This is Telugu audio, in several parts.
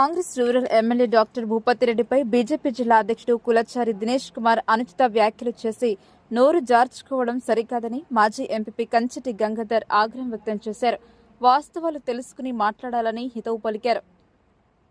కాంగ్రెస్ రూరల్ ఎమ్మెల్యే డాక్టర్ భూపతిరెడ్డిపై బీజేపీ జిల్లా అధ్యక్షుడు కులచారి దినేష్ కుమార్ అనుచిత వ్యాఖ్యలు చేసి నోరు జార్చుకోవడం సరికాదని మాజీ ఎంపీ కంచిటి గంగాధర్ ఆగ్రహం వ్యక్తం చేశారు. వాస్తవాలు తెలుసుకుని మాట్లాడాలని హితవు పలికారు.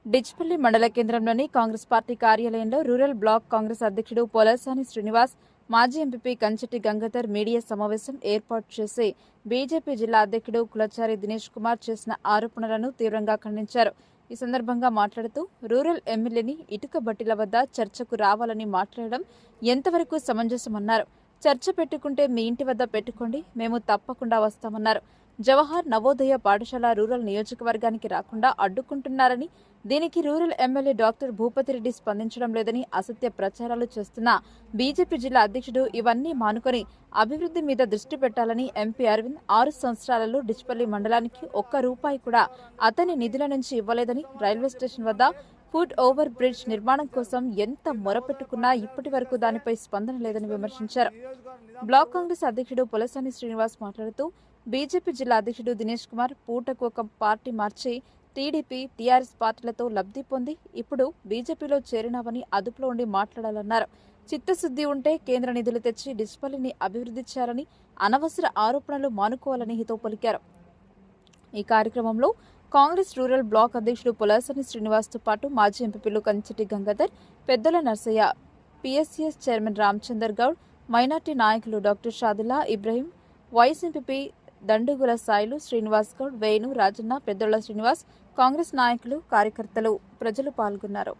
డిచ్పల్లి మండల కేంద్రంలోని కాంగ్రెస్ పార్టీ కార్యాలయంలో రూరల్ బ్లాక్ కాంగ్రెస్ అధ్యక్షుడు పొలసాని శ్రీనివాస్ మాజీ ఎంపీ కంచటి గంగాధర్ మీడియా సమావేశం ఏర్పాటు చేసి బీజేపీ జిల్లా అధ్యక్షుడు కులచారి దినేష్ కుమార్ చేసిన ఆరోపణలను తీవ్రంగా ఖండించారు. ఈ సందర్భంగా మాట్లాడుతూ రూరల్ ఎమ్మెల్యేని ఇటుక బట్టిల వద్ద చర్చకు రావాలని మాట్లాడడం ఎంతవరకు సమంజసమన్నారు. చర్చ పెట్టుకుంటే మీ ఇంటి వద్ద పెట్టుకోండి మేము తప్పకుండా వస్తామన్నారు. జవహర్ నవోదయ పాఠశాల రూరల్ నియోజకవర్గానికి రాకుండా అడ్డుకుంటున్నారని దీనికి రూరల్ ఎమ్మెల్యే డాక్టర్ భూపతిరెడ్డి స్పందించడం లేదని అసత్య ప్రచారాలు చేస్తున్న బీజేపీ జిల్లా అధ్యక్షుడు ఇవన్నీ మానుకొని అభివృద్ధి మీద దృష్టి పెట్టాలని ఎంపీ అరవింద్ ఆరు సంవత్సరాలలో డిచ్పల్లి మండలానికి ఒక్క రూపాయి కూడా అతని నిధుల నుంచి ఇవ్వలేదని రైల్వే స్టేషన్ వద్ద ఫుడ్ ఓవర్ బ్రిడ్జ్ నిర్మాణం కోసం ఎంత మొరపెట్టుకున్నా ఇప్పటి వరకు దానిపై స్పందన లేదని విమర్శించారు. బ్లాక్ కాంగ్రెస్ అధ్యక్షుడు పులసాని శ్రీనివాస్ మాట్లాడుతూ బీజేపీ జిల్లా అధ్యక్షుడు దినేష్ కుమార్ పూటకు ఒక పార్టీ మార్చి టీడీపీ టీఆర్ఎస్ పార్టీలతో లబ్ధి పొంది ఇప్పుడు బీజేపీలో చేరినామని అదుపులో ఉండి మాట్లాడాలన్నారు. చిత్తశుద్ధి ఉంటే కేంద్ర నిధులు తెచ్చి డిస్పల్లిని అభివృద్ధి చేయాలని అనవసర ఆరోపణలు మానుకోవాలని హితో పలికారు. ఈ కార్యక్రమంలో కాంగ్రెస్ రూరల్ బ్లాక్ అధ్యక్షుడు పులాసని శ్రీనివాస్తో పాటు మాజీ ఎంపీలు Kancheti Gangadhar Peddala Narsaiah PSCS chairman Ramachander Goud minority నాయకులు doctor Shadila Ibrahim vice MP Dandugula Sailu Srinivas Goud Venu Rajanna Peddala Srinivas Congress నాయకులు కార్యకర్తలు ప్రజలు పాల్గొన్నారు.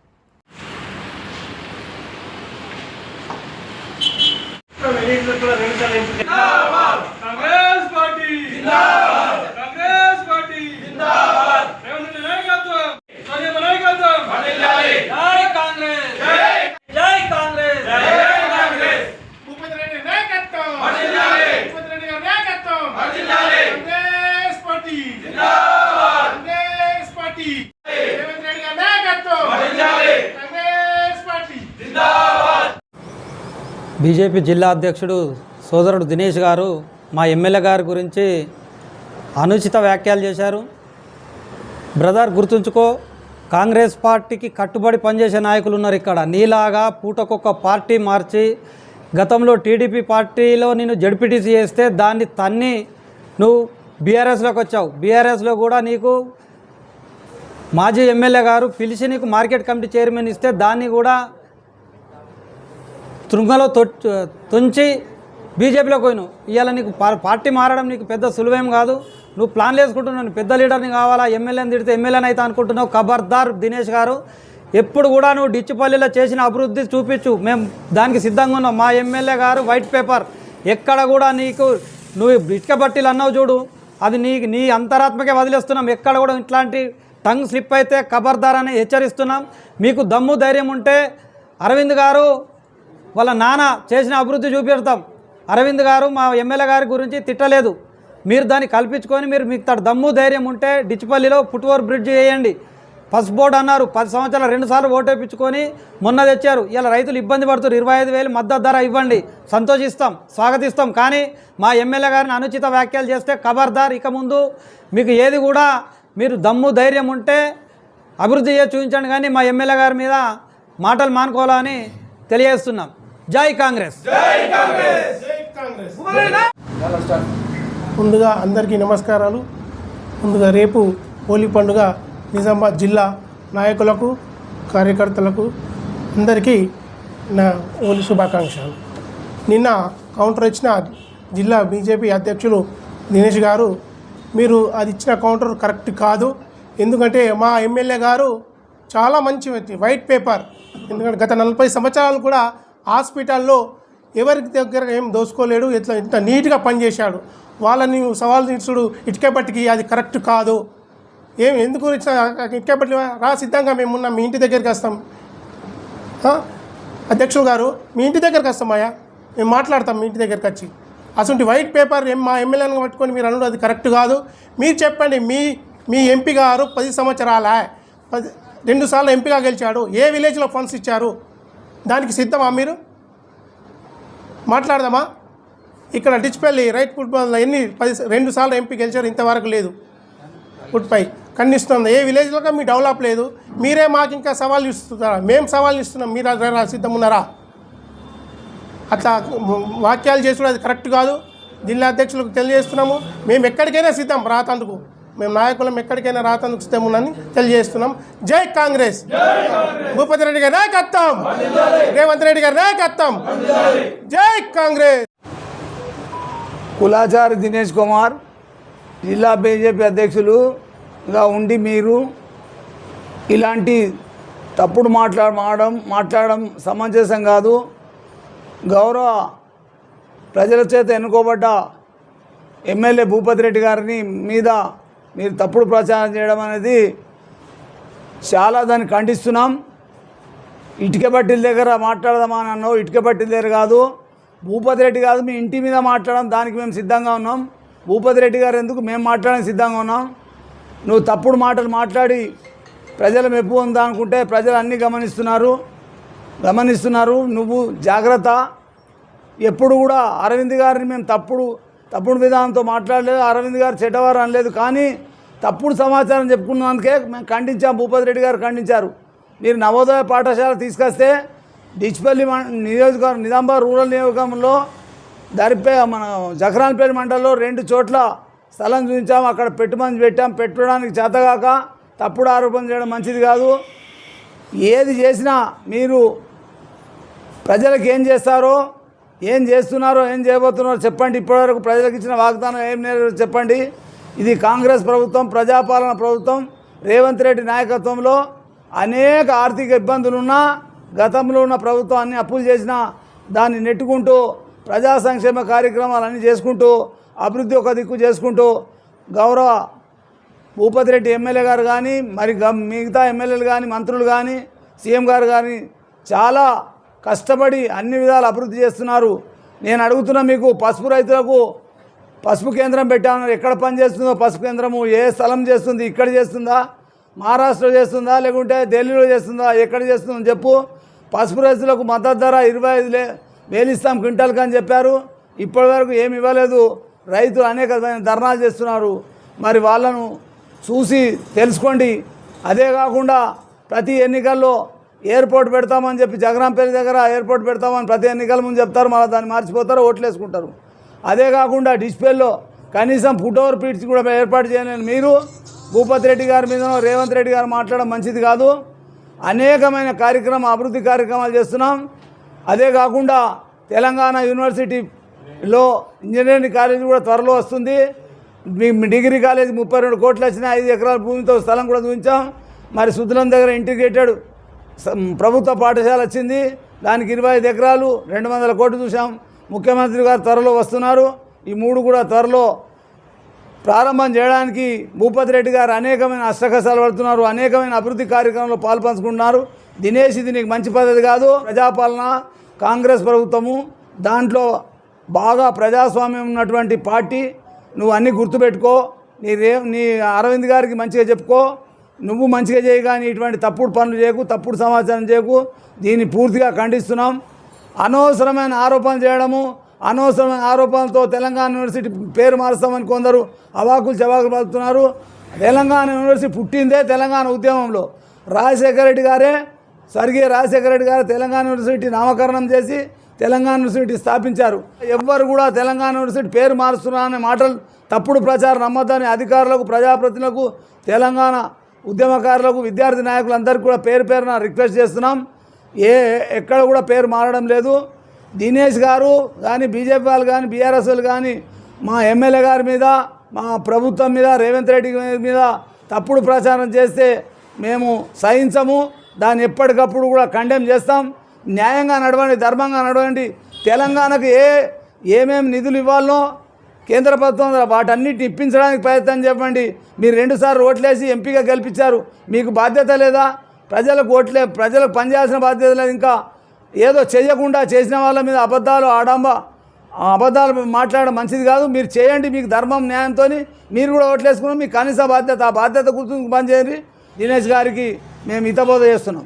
కాంగ్రెస్ పార్టీ జిందాబాద్ కాంగ్రెస్ పార్టీ జిందాబాద్ రేవంత్ రెడ్డి నాయకత్వం సోనియా నాయకత్వం వర్ధిల్లాలి జై కాంగ్రెస్ జై జై కాంగ్రెస్ జై కాంగ్రెస్ భూపతి రెడ్డి నాయకత్వం వర్ధిల్లాలి భూపతి రెడ్డి గారి నాయకత్వం వర్ధిల్లాలి కాంగ్రెస్ పార్టీ జిందాబాద్ కాంగ్రెస్ పార్టీ రేవంత్ రెడ్డి గారి నాయకత్వం వర్ధిల్లాలి కాంగ్రెస్ పార్టీ జిందాబాద్ బీజేపీ జిల్లా అధ్యక్షుడు సోదరుడు దినేష్ గారు మా ఎమ్మెల్యే గారి గురించి అనుచిత వ్యాఖ్యలు చేశారు. బ్రదర్ గుర్తుంచుకో కాంగ్రెస్ పార్టీకి కట్టుబడి పనిచేసే నాయకులు ఉన్నారు ఇక్కడ. నీలాగా పూటకొక్క పార్టీ మార్చి గతంలో టీడీపీ పార్టీలో నేను జడ్పీటీసీ చేస్తే దాన్ని తన్ని నువ్వు బీఆర్ఎస్లోకి వచ్చావు. బీఆర్ఎస్లో కూడా నీకు మాజీ ఎమ్మెల్యే గారు పిలిచి నీకు మార్కెట్ కమిటీ చైర్మన్ ఇస్తే దాన్ని కూడా తృంగలో తొ తుంచి బీజేపీలోకి పోయినావు ఇవాళ నీకు పార్టీ మారడం నీకు పెద్ద సులువేం కాదు. నువ్వు ప్లాన్లు వేసుకుంటున్నావు పెద్ద లీడర్ని కావాలా ఎమ్మెల్యేని తిడితే ఎమ్మెల్యేని అయితే అనుకుంటున్నావు ఖబర్దార్ దినేష్ గారు. ఎప్పుడు కూడా నువ్వు డిచ్చిపల్లిలో చేసిన అభివృద్ధి చూపించు. మేము దానికి సిద్ధంగా ఉన్నాం. మా ఎమ్మెల్యే గారు వైట్ పేపర్. ఎక్కడ కూడా నీకు నువ్వు ఇటుక బట్టీలు అన్నావు చూడు. అది నీ నీ అంతరాత్మకే వదిలేస్తున్నాం. ఎక్కడ కూడా ఇట్లాంటి టంగ్ స్లిప్ అయితే ఖబర్దార్ అని హెచ్చరిస్తున్నాం. మీకు దమ్ము ధైర్యం ఉంటే అరవింద్ గారు వాళ్ళ నాన్న చేసిన అభివృద్ధి చూపెడతాం. అరవింద్ గారు మా ఎమ్మెల్యే గారి గురించి తిట్టలేదు. మీరు దాన్ని కల్పించుకొని మీరు మీకు దమ్ము ధైర్యం ఉంటే డిచ్చిపల్లిలో ఫుట్ఓవర్ బ్రిడ్జ్ చేయండి ఫస్ట్ బోర్డు అన్నారు పది సంవత్సరాలు రెండుసార్లు ఓటు వేయించుకొని మొన్న తెచ్చారు. ఇలా రైతులు ఇబ్బంది పడుతున్నారు. ఇరవై ఐదు వేలు మద్దతు ధర ఇవ్వండి. సంతోషిస్తాం స్వాగతిస్తాం. కానీ మా ఎమ్మెల్యే గారిని అనుచిత వ్యాఖ్యలు చేస్తే ఖబర్దార్ ఇక ముందు మీకు ఏది కూడా మీరు దమ్ము ధైర్యం ఉంటే అభివృద్ధి చేసి చూపించండి. కానీ మా ఎమ్మెల్యే గారి మీద మాటలు మానుకోవాలని తెలియజేస్తున్నాం. జై కాంగ్రెస్. ముందుగా అందరికీ నమస్కారాలు. ముందుగా రేపు హోలీ పండుగ నిజామాబాద్ జిల్లా నాయకులకు కార్యకర్తలకు అందరికీ నా హోలీ శుభాకాంక్షలు. నిన్న కౌంటర్ ఇచ్చిన జిల్లా బీజేపీ అధ్యక్షులు దినేష్ గారు మీరు అది ఇచ్చిన కౌంటర్ కరెక్ట్ కాదు. ఎందుకంటే మా ఎమ్మెల్యే గారు చాలా మంచి వ్యక్తి వైట్ పేపర్. ఎందుకంటే గత నలభై సంవత్సరాలు కూడా హాస్పిటల్లో ఎవరికి దగ్గర ఏం దోసుకోలేడు ఇట్లా ఇంత నీట్గా పనిచేశాడు. వాళ్ళని సవాల్ తీర్చుడు ఇటుకబట్టికి అది కరెక్ట్ కాదు. ఏం ఎందుకు ఇచ్చిన ఇటుక రా సిద్ధంగా మేము మీ ఇంటి దగ్గరికి వస్తాం. అధ్యక్షుడు అధ్యక్షులు గారు మీ ఇంటి దగ్గరికి వస్తామయ్యా మేము మాట్లాడతాం మీ ఇంటి దగ్గరికి వచ్చి. అసలు వైట్ పేపర్ మా ఎమ్మెల్యేని పట్టుకొని మీరు అనడం అది కరెక్ట్ కాదు. మీరు చెప్పండి మీ మీ ఎంపీ గారు పది సంవత్సరాల? పది రెండు సార్లు ఎంపీగా గెలిచాడు. ఏ విలేజ్లో ఫండ్స్ ఇచ్చారు? దానికి సిద్ధమా మీరు? మాట్లాడదామా? ఇక్కడ డిచ్పల్లి రైట్ ఫుట్బాల్ ఎన్ని పది రెండు సార్లు ఎంపీ గెలిచారు ఇంతవరకు లేదు. ఫుట్పై ఖండిస్తుంది. ఏ విలేజ్లో మీ డెవలప్ లేదు. మీరే మాకు ఇంకా సవాల్ ఇస్తున్నారా. మేము సవాల్ ఇస్తున్నాం. మీరు అక్కడ సిద్ధం ఉన్నారా అట్లా వాక్యాలు చేసుడు అది కరెక్ట్ కాదు. జిల్లా అధ్యక్షులకు తెలియజేస్తున్నాము. మేము ఎక్కడికైనా సిద్ధం రాతందుకు. మేము నాయకులం ఎక్కడికైనా రాతందుకు సిద్ధం తెలియజేస్తున్నాం. జై కాంగ్రెస్. భూపతి రెడ్డి గారి నాయకత్వం. రేవంత్ రెడ్డి గారి నాయకత్వం. జై కాంగ్రెస్. కులాచారి దినేష్ కుమార్ జిల్లా బీజేపీ అధ్యక్షులుగా ఉండి మీరు ఇలాంటి తప్పుడు మాట్లాడ మాడడం మాట్లాడడం సమంజసం కాదు. గౌరవ ప్రజల చేత ఎన్నుకోబడ్డ ఎమ్మెల్యే భూపతి రెడ్డి గారిని మీద మీరు తప్పుడు ప్రచారం చేయడం అనేది చాలా దాన్ని ఖండిస్తున్నాం. ఇటుక బట్టిల దగ్గర మాట్లాడదామా అని అన్నావు ఇటుక బట్టిల దగ్గర కాదు. భూపతి రెడ్డి కాదు మీ ఇంటి మీద మాట్లాడడం దానికి మేము సిద్ధంగా ఉన్నాం. భూపతి రెడ్డి గారు ఎందుకు మేము మాట్లాడడానికి సిద్ధంగా ఉన్నాం? నువ్వు తప్పుడు మాటలు మాట్లాడి ప్రజల మెప్పు ఉందా అనుకుంటే ప్రజలు అన్నీ గమనిస్తున్నారు. గమనిస్తున్నారు. నువ్వు జాగ్రత్త. ఎప్పుడు కూడా అరవింద్ గారిని మేము తప్పుడు తప్పుడు విధానంతో మాట్లాడలేదు అరవింద్ గారు చెడ్డవారు అనలేదు. కానీ తప్పుడు సమాచారం చెప్పుకున్నందుకే మేము ఖండించాం భూపతి రెడ్డి గారు ఖండించారు. మీరు నవోదయ పాఠశాల తీసుకొస్తే డిచ్పల్లి నియోజకవర్గం నిజామాబాద్ రూరల్ నియోజకవర్గంలో దరిపే మన జఖరాన్పేట మండలంలో రెండు చోట్ల స్థలం చూపించాం. అక్కడ పెట్టుమని పెట్టాం. పెట్టడానికి చేతగాక తప్పుడు ఆరోపణ చేయడం మంచిది కాదు. ఏది చేసినా మీరు ప్రజలకు ఏం చేస్తారో ఏం చేస్తున్నారో ఏం చేయబోతున్నారో చెప్పండి. ఇప్పటివరకు ప్రజలకు ఇచ్చిన వాగ్దానం ఏం లేదో చెప్పండి. ఇది కాంగ్రెస్ ప్రభుత్వం ప్రజాపాలన ప్రభుత్వం రేవంత్ రెడ్డి నాయకత్వంలో అనేక ఆర్థిక ఇబ్బందులున్నా గతంలో ఉన్న ప్రభుత్వం అన్ని అప్పులు చేసినా దాన్ని నెట్టుకుంటూ ప్రజా సంక్షేమ కార్యక్రమాలన్నీ చేసుకుంటూ అభివృద్ధి ఒక దిక్కు చేసుకుంటూ గౌరవ భూపతి రెడ్డి ఎమ్మెల్యే గారు కానీ మరి గ- మిగతా ఎమ్మెల్యేలు కానీ మంత్రులు కానీ సీఎం గారు కానీ చాలా కష్టపడి అన్ని విధాలు అభివృద్ధి చేస్తున్నారు. నేను అడుగుతున్నా మీకు పసుపు రైతులకు పసుపు కేంద్రం పెట్టాను. ఎక్కడ పని చేస్తుందో పసుపు కేంద్రము ఏ స్థలం చేస్తుంది ఇక్కడ చేస్తుందా మహారాష్ట్రలో చేస్తుందా లేకుంటే ఢిల్లీలో చేస్తుందా ఎక్కడ చేస్తుందని చెప్పు. పసుపు రైతులకు మద్దతు ధర ఇరవై ఐదు వేలిస్తాం వేలు ఇస్తాం క్వింటాల్కి అని చెప్పారు. ఇప్పటివరకు ఏమి ఇవ్వలేదు. రైతులు అనేక ధర్నాలు చేస్తున్నారు. మరి వాళ్ళను చూసి తెలుసుకోండి. అదే కాకుండా ప్రతి ఎన్నికల్లో ఎయిర్పోర్ట్ పెడతామని చెప్పి జగరాంపల్లి దగ్గర ఎయిర్పోర్ట్ పెడతామని ప్రతి ఎన్నికల ముందు చెప్తారు మళ్ళీ దాన్ని మార్చిపోతారు ఓట్లు వేసుకుంటారు అదే కాకుండా డిస్ప్లేలో కనీసం ఫుట్ ఓవర్ పీట్స్ కూడా ఏర్పాటు చేయలేని మీరు భూపతి రెడ్డి గారి మీద రేవంత్ రెడ్డి గారు మాట్లాడడం మంచిది కాదు. అనేకమైన కార్యక్రమం అభివృద్ధి కార్యక్రమాలు చేస్తున్నాం. అదే కాకుండా తెలంగాణ యూనివర్సిటీలో ఇంజనీరింగ్ కాలేజీ కూడా త్వరలో వస్తుంది. మీ డిగ్రీ కాలేజీ ముప్పై రెండు కోట్లు వచ్చినాయి ఐదు ఎకరాల భూమితో స్థలం కూడా చూపించాం మరి సుద్దులం దగ్గర ఇంటిగ్రేటెడ్ ప్రభుత్వ పాఠశాల వచ్చింది. దానికి ఇరవై ఐదు ఎకరాలు రెండు వందల కోట్లు చూసాం ముఖ్యమంత్రి గారు త్వరలో వస్తున్నారు. ఈ మూడు కూడా త్వరలో ప్రారంభం చేయడానికి భూపతి రెడ్డి గారు అనేకమైన అష్టకష్టాలు పడుతున్నారు. అనేకమైన అభివృద్ధి కార్యక్రమంలో పాల్పంచుకుంటున్నారు. దినేష్ ఇది నీకు మంచి పద్ధతి కాదు. ప్రజాపాలన కాంగ్రెస్ ప్రభుత్వము దాంట్లో బాగా ప్రజాస్వామ్యం ఉన్నటువంటి పార్టీ. నువ్వు అన్నీ గుర్తుపెట్టుకో. నీ రే నీ అరవింద్ గారికి మంచిగా చెప్పుకో. నువ్వు మంచిగా చేయి కానీ ఇటువంటి తప్పుడు పనులు చేయకు తప్పుడు సమాచారం చేయకు. దీన్ని పూర్తిగా ఖండిస్తున్నాం. అనవసరమైన ఆరోపణలు చేయడము అనవసరమైన ఆరోపణలతో తెలంగాణ యూనివర్సిటీ పేరు మారుస్తామని కొందరు అవాకులు చవాకులు పడుతున్నారు తెలంగాణ యూనివర్సిటీ పుట్టిందే తెలంగాణ ఉద్యమంలో. రాజశేఖర రెడ్డి గారే స్వర్గీయ రాజశేఖర రెడ్డి గారు తెలంగాణ యూనివర్సిటీ నామకరణం చేసి తెలంగాణ యూనివర్సిటీ స్థాపించారు. ఎవ్వరు కూడా తెలంగాణ యూనివర్సిటీ పేరు మారుస్తున్నారనే మాటలు తప్పుడు ప్రచారం నమ్మద్దని అధికారులకు ప్రజాప్రతినిధులకు తెలంగాణ ఉద్యమకారులకు విద్యార్థి నాయకులందరికీ కూడా పేరు పేరున రిక్వెస్ట్ చేస్తున్నాం. ఏ ఎక్కడ కూడా పేరు మారడం లేదు. దినేష్ గారు కానీ బీజేపీ వాళ్ళు కానీ బీఆర్ఎస్ వాళ్ళు కానీ మా ఎమ్మెల్యే గారి మీద మా ప్రభుత్వం మీద రేవంత్ రెడ్డి మీద తప్పుడు ప్రచారం చేస్తే మేము సహించము. దాన్ని ఎప్పటికప్పుడు కూడా కండెమ్ చేస్తాం. న్యాయంగా నడవండి ధర్మంగా నడవండి. తెలంగాణకు ఏ ఏమేమి నిధులు ఇవ్వాలనో కేంద్ర ప్రభుత్వం వాటన్నిటిని ఇప్పించడానికి ప్రయత్నం చెప్పండి మీరు రెండుసార్లు ఓట్లేసి ఎంపీగా గెలిపించారు. మీకు బాధ్యత లేదా? ప్రజలకు ఓట్లే ప్రజలకు పనిచేయాల్సిన బాధ్యత లేదు ఇంకా. ఏదో చేయకుండా చేసిన వాళ్ళ మీద అబద్ధాలు ఆడంబ ఆ అబద్ధాలు మాట్లాడడం మంచిది కాదు. మీరు చేయండి మీకు ధర్మం న్యాయంతో మీరు కూడా ఓట్లేసుకున్నాం. మీకు కనీస బాధ్యత ఆ బాధ్యత గుర్తు పనిచేయండి. దినేష్ గారికి మేము హితబోధ చేస్తున్నాం.